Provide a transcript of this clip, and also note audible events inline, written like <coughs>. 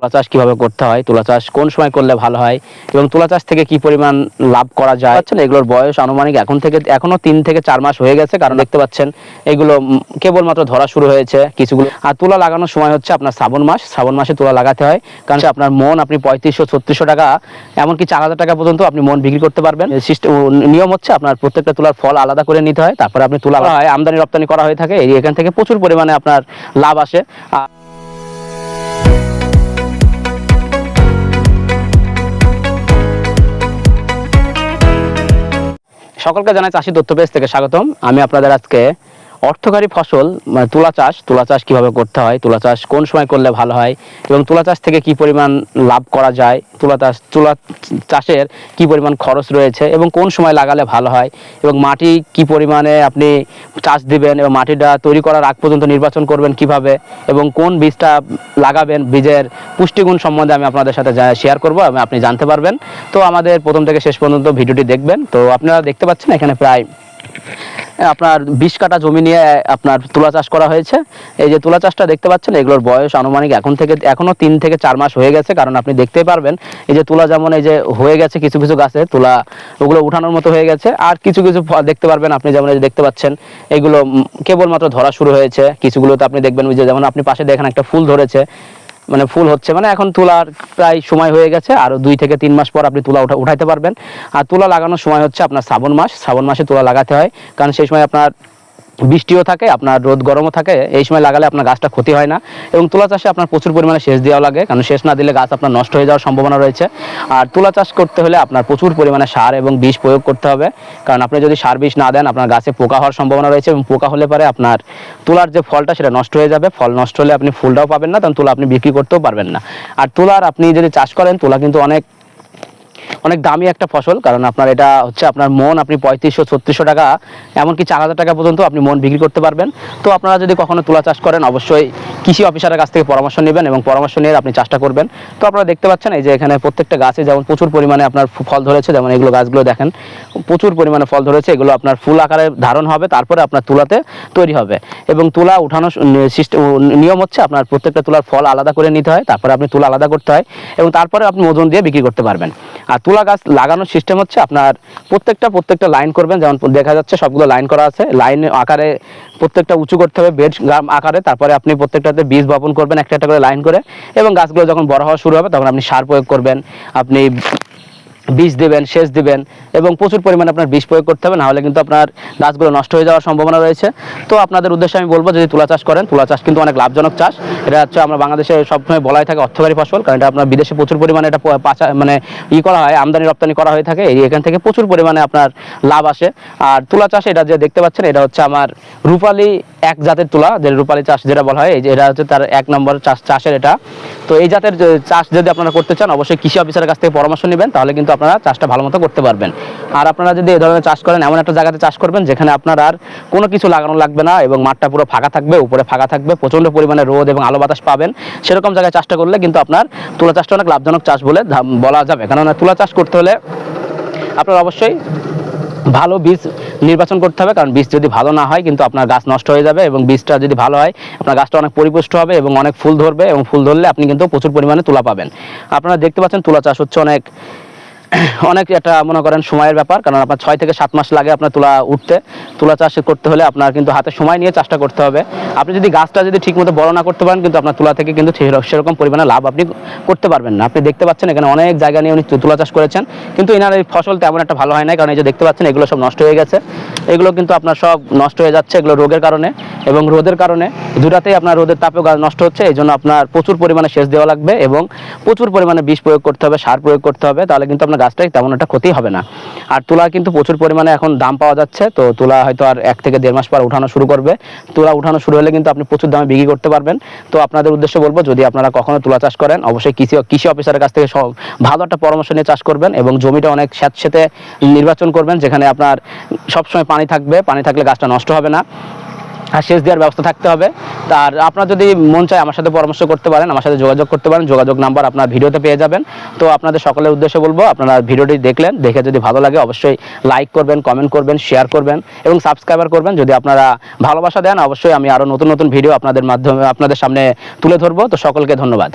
তুলা চাষ কীভাবে করতে হয়, তুলা চাষ কোন সময় করলে ভালো হয় এবং তুলা চাষ থেকে কি পরিমাণ লাভ করা যায়। পাচ্ছেন এগুলোর বয়স আনুমানিক এখন থেকে, এখনও তিন থেকে চার মাস হয়ে গেছে, কারণ দেখতে পাচ্ছেন এগুলো কেবলমাত্র ধরা শুরু হয়েছে কিছুগুলো। আর তুলা লাগানোর সময় হচ্ছে আপনার শ্রাবণ মাস, শ্রাবণ মাসে তুলা লাগাতে হয়, কারণ আপনার মন আপনি পঁয়ত্রিশশো, ছত্রিশশো টাকা, এমনকি চার হাজার টাকা পর্যন্ত আপনি মন বিক্রি করতে পারবেন। নিয়ম হচ্ছে আপনার প্রত্যেকটা তুলার ফল আলাদা করে নিতে হয়, তারপরে আপনি তুলা হয়, আমদানি রপ্তানি করা হয়ে থাকে এখান থেকে প্রচুর পরিমাণে আপনার লাভ আসে। সকলকে জানাই চাষি তথ্য পেজ থেকে স্বাগতম। আমি আপনাদের আজকে অর্থকারী ফসল মানে তুলা চাষ তুলা চাষ কীভাবে করতে হয়, তুলা চাষ কোন সময় করলে ভালো হয় এবং তুলা চাষ থেকে কি পরিমাণ লাভ করা যায়, তুলা চাষ, তুলা চাষের কি পরিমাণ খরচ রয়েছে এবং কোন সময় লাগালে ভালো হয় এবং মাটি কি পরিমাণে আপনি চাষ দিবেন এবং মাটিটা তৈরি করার আগ পর্যন্ত নির্বাচন করবেন কীভাবে এবং কোন বীজটা লাগাবেন, বীজের পুষ্টিগুণ সম্বন্ধে আমি আপনাদের সাথে শেয়ার করব আপনি জানতে পারবেন। তো আমাদের প্রথম থেকে শেষ পর্যন্ত ভিডিওটি দেখবেন। তো আপনারা দেখতে পাচ্ছেন এখানে প্রায় আপনার বিশ কাটা জমি নিয়ে আপনার তুলা চাষ করা হয়েছে। এই যে তুলা চাষটা দেখতে পাচ্ছেন, এগুলোর বয়স আনুমানিক এখন থেকে, এখনও তিন থেকে চার মাস হয়ে গেছে, কারণ আপনি দেখতেই পারবেন, এই যে তুলা যেমন এই যে হয়ে গেছে কিছু কিছু গাছে, তুলা ওগুলো উঠানোর মতো হয়ে গেছে, আর কিছু কিছু দেখতে পারবেন আপনি যেমন দেখতে পাচ্ছেন, এগুলো কেবলমাত্র ধরা শুরু হয়েছে, কিছুগুলোতে আপনি দেখবেন যে যেমন আপনি পাশে দেখেন একটা ফুল ধরেছে মানে ফুল হচ্ছে। মানে এখন তোলার প্রায় সময় হয়ে গেছে, আর দুই থেকে তিন মাস পর আপনি তুলা উঠা উঠাইতে পারবেন। আর তুলা লাগানোর সময় হচ্ছে আপনার শ্রাবণ মাস। শ্রাবণ মাসে তুলা লাগাতে হয়। কারণ সেই সময় আপনার বৃষ্টিও থাকে, আপনার রোদ গরমও থাকে, এই সময় লাগালে আপনার গাছটা ক্ষতি হয় না এবং তুলা চাষে আপনার প্রচুর পরিমাণে সেচ দেওয়া লাগে, কারণ সেচ না দিলে গাছ আপনার নষ্ট হয়ে যাওয়ার সম্ভাবনা রয়েছে। আর তুলা চাষ করতে হলে আপনার প্রচুর পরিমাণে সার এবং বিষ প্রয়োগ করতে হবে, কারণ আপনি যদি সার বিষ না দেন, আপনার গাছে পোকা হওয়ার সম্ভাবনা রয়েছে এবং পোকা হলে পরে আপনার তুলার যে ফলটা সেটা নষ্ট হয়ে যাবে, ফল নষ্ট হলে আপনি ফুলটাও পাবেন না তখন তুলা আপনি বিক্রি করতেও পারবেন না। আর তুলার আপনি যদি চাষ করেন, তুলা কিন্তু অনেক অনেক দামি একটা ফসল, কারণ আপনার এটা হচ্ছে আপনার মন, আপনি পঁয়ত্রিশশো, ছত্রিশশো টাকা, এমনকি চার হাজার টাকা পর্যন্ত আপনি মন বিক্রি করতে পারবেন। তো আপনারা যদি কখনো তুলা চাষ করেন, অবশ্যই কৃষি অফিসারের কাছ থেকে পরামর্শ নেবেন এবং পরামর্শ নিয়ে আপনি চাষটা করবেন। তো আপনারা দেখতে পাচ্ছেন, এই যে এখানে প্রত্যেকটা গাছে যেমন প্রচুর পরিমাণে আপনার ফল ধরেছে, যেমন এগুলো গাছগুলো দেখেন, প্রচুর পরিমাণে ফল ধরেছে, এগুলো আপনার ফুল আকারে ধারণ হবে, তারপরে আপনার তুলাতে তৈরি হবে। এবং তুলা উঠানো নিয়ম হচ্ছে আপনার প্রত্যেকটা তুলার ফল আলাদা করে নিতে হয়, তারপরে আপনি তুলা আলাদা করতে হয় এবং তারপরে আপনি ওজন দিয়ে বিক্রি করতে পারবেন। আর তুলা গাছ লাগানোর সিস্টেম হচ্ছে আপনার প্রত্যেকটা প্রত্যেকটা লাইন করবেন, যেমন দেখা যাচ্ছে সবগুলো লাইন করা আছে, লাইন আকারে প্রত্যেকটা উঁচু করতে হবে, বেড আকারে, তারপরে আপনি প্রত্যেকটাতে বীজ বপন করবেন, একটা একটা করে লাইন করে, এবং গাছগুলো যখন বড় হওয়া শুরু হবে, তখন আপনি সার প্রয়োগ করবেন, আপনি বীজ দেবেন, সেচ দিবেন, এবং প্রচুর পরিমাণে আপনার বিষ প্রয়োগ করতে হবে, নাহলে কিন্তু আপনার গাছগুলো নষ্ট হয়ে যাওয়ার সম্ভাবনা রয়েছে। তো আপনাদের উদ্দেশ্যে আমি বলব, যদি তুলা চাষ করেন, তুলা চাষ কিন্তু অনেক লাভজনক চাষ। এটা হচ্ছে আমরা বাংলাদেশে সবসময় বলাই থাকে অর্থকারী ফসল, কারণ এটা আপনার বিদেশে প্রচুর পরিমাণে এটা পাচা মানে ই করা হয়, আমদানি রপ্তানি করা হয়ে থাকে, এই এখান থেকে প্রচুর পরিমাণে আপনার লাভ আসে। আর তুলা চাষ এটা যে দেখতে পাচ্ছেন, এটা হচ্ছে আমার রূপালী এক জাতের তুলা, যে রূপালী চাষ যেটা বলা হয় এটা হচ্ছে তার এক নম্বর চাষ, চাষের এটা। তো এই জাতের চাষ যদি আপনারা করতে চান, অবশ্যই কৃষি অফিসারের কাছ থেকে পরামর্শ নেবেন, তাহলে কিন্তু আপনারা চাষটা ভালো মতো করতে পারবেন। আর আপনারা যদি এই ধরনের চাষ করেন, এমন একটা জায়গাতে চাষ করবেন, যেখানে আপনার আর কোনো কিছু লাগানো লাগবে না এবং মাঠটা পুরো ফাঁকা থাকবে, উপরে ফাঁকা থাকবে, প্রচণ্ড পরিমাণে রোদ এবং আলো বাতাস পাবেন। সেরকম জায়গায় চাষটা করলে কিন্তু আপনার তুলা চাষটা অনেক লাভজনক চাষ বলে বলা যাবে। কেননা তুলা চাষ করতে হলে আপনার অবশ্যই ভালো বীজ নির্বাচন করতে হবে, কারণ বীজ যদি ভালো না হয় কিন্তু আপনার গাছ নষ্ট হয়ে যাবে এবং বীজটা যদি ভালো হয়, আপনার গাছটা অনেক পরিপুষ্ট হবে এবং অনেক ফুল ধরবে এবং ফুল ধরলে আপনি কিন্তু প্রচুর পরিমাণে তুলা পাবেন। আপনারা দেখতে পাচ্ছেন তুলা চাষ হচ্ছে অনেক <coughs> অনেক একটা মনে করেন সময়ের ব্যাপার, কারণ আপনার ছয় থেকে সাত মাস লাগে আপনার তুলা উঠতে। তুলা চাষ করতে হলে আপনার কিন্তু হাতে সময় নিয়ে চাষটা করতে হবে। আপনি যদি গাছটা যদি ঠিকমতো বড় না করতে পারেন, কিন্তু আপনার তুলা থেকে কিন্তু সেরকম পরিমাণে লাভ আপনি করতে পারবেন না। আপনি দেখতে পাচ্ছেন এখানে অনেক জায়গা নিয়ে উনি তুলা চাষ করেছেন। কিন্তু এনার এই ফসল তেমন একটা ভালো হয় না কারণ এই যে দেখতে পাচ্ছেন এগুলো সব নষ্ট হয়ে গেছে। এগুলো কিন্তু আপনার সব নষ্ট হয়ে যাচ্ছে এগুলো রোগের কারণে। এবং রোদের কারণে দুটাতেই আপনার রোদের গাছ নষ্ট হচ্ছে, এই জন্য আপনার প্রচুর পরিমাণে সেচ দেওয়া লাগবে এবং প্রচুর পরিমাণে বিষ প্রয়োগ করতে হবে, সার প্রয়োগ করতে হবে। তাহলে কিন্তু আপনার গাছটাই তেমন একটা ক্ষতি হবে না। আর তুলা কিন্তু প্রচুর পরিমাণে এখন দাম পাওয়া যাচ্ছে, তো তুলা হয়তো আর এক থেকে দেড় মাস পর উঠানো শুরু করবে। তুলা উঠানো শুরু হলে কিন্তু আপনি প্রচুর দামে বিক্রি করতে পারবেন। তো আপনাদের উদ্দেশ্যে বলব, যদি আপনারা কখনো তুলা চাষ করেন, অবশ্যই কৃষি কৃষি অফিসারের কাছ থেকে সব ভালো একটা পরামর্শ নিয়ে চাষ করবেন এবং জমিটা অনেক স্যাঁতসেঁতে নির্বাচন করবেন, যেখানে আপনার সবসময় পানি থাকবে। পানি থাকলে গাছটা নষ্ট হবে না। আর সেচ দেওয়ার ব্যবস্থা থাকতে হবে। আর আপনার যদি মন চায় আমার সাথে পরামর্শ করতে পারেন, আমার সাথে যোগাযোগ করতে পারেন, যোগাযোগ নাম্বার আপনার ভিডিওতে পেয়ে যাবেন। তো আপনাদের সকলের উদ্দেশ্যে বলব, আপনারা ভিডিওটি দেখলেন, দেখে যদি ভালো লাগে অবশ্যই লাইক করবেন কমেন্ট করবেন শেয়ার করবেন এবং সাবস্ক্রাইবার করবেন। যদি আপনারা ভালোবাসা দেন, অবশ্যই আমি আরও নতুন নতুন ভিডিও আপনাদের মাধ্যমে, আপনাদের সামনে তুলে ধরবো। তো সকলকে ধন্যবাদ।